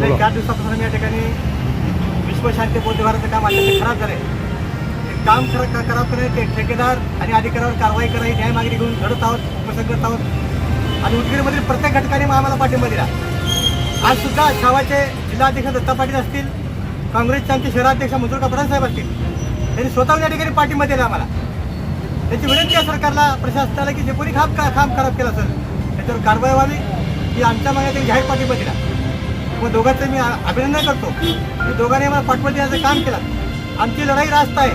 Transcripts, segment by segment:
गेल्या चार दिवसापासून या ठिकाणी विश्वशांती बौद्धविहाराचं काम अत्यंत खराब झालंय. ते काम खरं क- खराब करणे ते ठेकेदार आणि अधिकाऱ्यावर कारवाई करावी न्याय मागणी घेऊन लढत आहोत उपोषण करत आहोत. आणि उदगीरमधील प्रत्येक घटकाने आम्हाला पाठिंबा दिला. आज सुद्धा छावाचे जिल्हाध्यक्ष दत्ता पाटील असतील काँग्रेसचे आमचे शहराध्यक्ष मंजूर कापरान साहेब असतील त्यांनी स्वतःहून या ठिकाणी पाठिंबा दिला आम्हाला. त्याची विनंती आहे सरकारला प्रशासनाला की जे कोणी खाप का काम खराब केलं असेल त्याच्यावर कारवाई व्हावी ही आमच्या मागे त्यांनी जाहीर पाठिंबा दिला. मग दोघांचं मी अभिनंदन करतो. की दोघांनी आम्हाला पाठिंबा देण्याचं काम केलं. आमची लढाई रास्त आहे.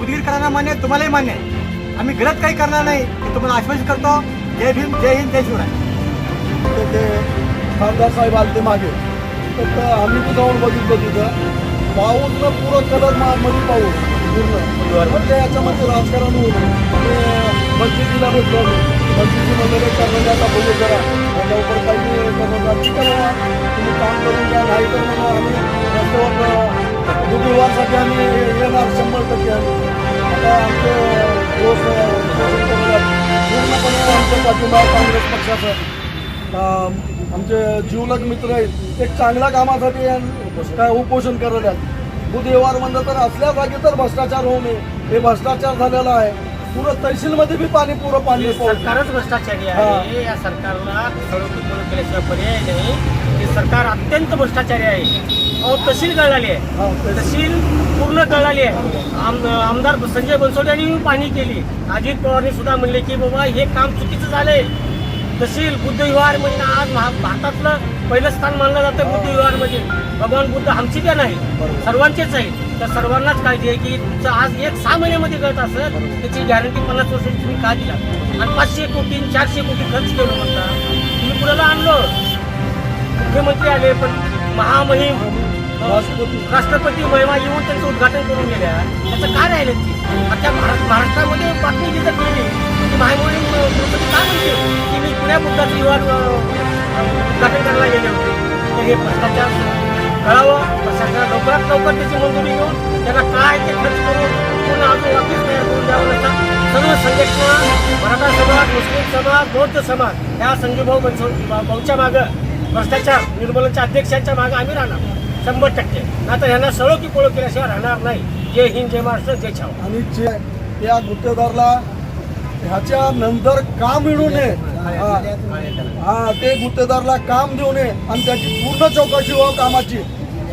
उदगीरकरांना मान्य आहे तुम्हालाही मान्य आहे. आम्ही गलत काही करणार नाही हे तुम्हाला आश्वासित करतो. जय भीम जय हिंद जय शिवराय. ते खासदार साहेब आले ते मागे. तर आम्ही तर जाऊन बघितलं तिथं. पाऊस ना पुरं कलरमध्ये पाऊस. पूर्ण. पण याच्यामध्ये राजकारण होऊन ते मस्जिदीला भेटलं. मस्जिदीमध्ये कर्मचाऱ्याचा बोलू करा आणि लवकर काही कर्मचारी ठीक तुम्ही काम नाही तर मग आम्ही रस्त्यावर बुधवारसाठी आम्ही येणार शंभर टक्के आम्ही आता आमचे दोष पूर्णपणे आमच्या पाठिंबा काँग्रेस पक्षाचा आमचे जीवलग मित्र आहेत ते चांगल्या कामासाठी काय उपोषण करत आहेत बुधवार म्हणजे तर असल्या जागी तर भ्रष्टाचार होऊ नये हे भ्रष्टाचार झालेला आहे. पुरं तहसीलमध्ये बी पाणी पुरं पाणी. सरकारच भ्रष्टाचारी हा. आहे या सरकारला केल्याशिवाय पर्याय नाही. हे सरकार अत्यंत भ्रष्टाचारी आहे. अहो तहसील गळाली आहे. तहसील. तहसील पूर्ण गळाली आहे. आम आमदार संजय बनसोडे यांनी पाणी केली. अजित पवारने सुद्धा म्हणले की बाबा हे काम चुकीचं झालंय. तहसील बुद्ध विहार म्हणजे आज भारतातलं पहिलं स्थान मानलं जातं बुद्ध विहार म्हणजे. भगवान बुद्ध आमची त्या नाही सर्वांचेच आहे तर सर्वांनाच काळजी आहे की तुमचं आज एक सहा महिन्यामध्ये कळत असेल त्याची गॅरंटी पन्नास वर्षाची तुम्ही का दिला? आणि पाचशे कोटी चारशे कोटी खर्च केलं म्हणता तुम्ही कुणाला आणलं? मुख्यमंत्री आले पण महामहिम राष्ट्रपती. महिमा येऊन त्यांचं उद्घाटन करून गेल्या. त्याचं काय राहिलं ते? आता महाराष्ट्र महाराष्ट्रामध्ये बातमी जिथं केली की महामहिम द्रौपदी काय म्हणते की मी पुण्या बुद्धाचं युवा उद्घाटन करायला गेले होते. तर हे भ्रष्टाचार कळावं सरकार लवकरात लवकर त्याची मंजुरी घेऊन त्याला काय ते खर्च करून पूर्ण अजून वापस तयार करून द्यावं लागतं सर्व संघटना मराठा समाज मुस्लिम समाज बौद्ध समाज या संजूभाऊ बनसो भाऊच्या मागं भ्रष्टाचार निर्मूलनच्या अध्यक्षांच्या मागं आम्ही राहणार. शंभर टक्के. नाहीतर यांना सळो की पोळो केल्याशिवाय राहणार नाही. जय हिंद जय महाराष्ट्र जय छाव. आणि जे गुत्तेदारला ह्याच्या नंतर काम मिळू नये. हा. हा ते गुत्तेदारला काम देऊ नये आणि त्याची पूर्ण चौकशी व्हावं कामाची.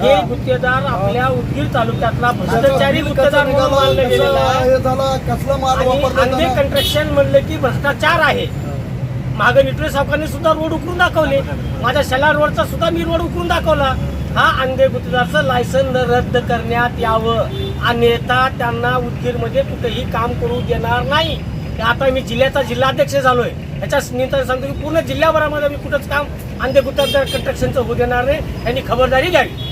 हे हा. गुत्तेदार आपल्या उदगीर तालुक्यातला भ्रष्टाचारी गुत्तेदार म्हणून मानलं गेलेलं आहे. हे झाला कसला माल आणि वापरला अंधे त्याला? कंस्ट्रक्शन म्हणलं की भ्रष्टाचार आहे. मागे निटवे सावकारांनी सुद्धा रोड उकरून दाखवले. माझ्या शेला रोडचा सुद्धा मी रोड उकरून दाखवला. हा अंधे गुत्तेदारचं लायसन रद्द करण्यात यावं. अन्यथा त्यांना उदगीरमध्ये कुठेही काम करू देणार नाही. ते आता मी जिल्ह्याचा जिल्हाध्यक्ष झालोय. याच्या निमित्ताने सांगतो की पूर्ण जिल्ह्याभरामध्ये मी कुठंच काम अंधे गुत्तेदार कंस्ट्रक्शनचं होऊ देणार नाही. यांनी खबरदारी घ्यावी.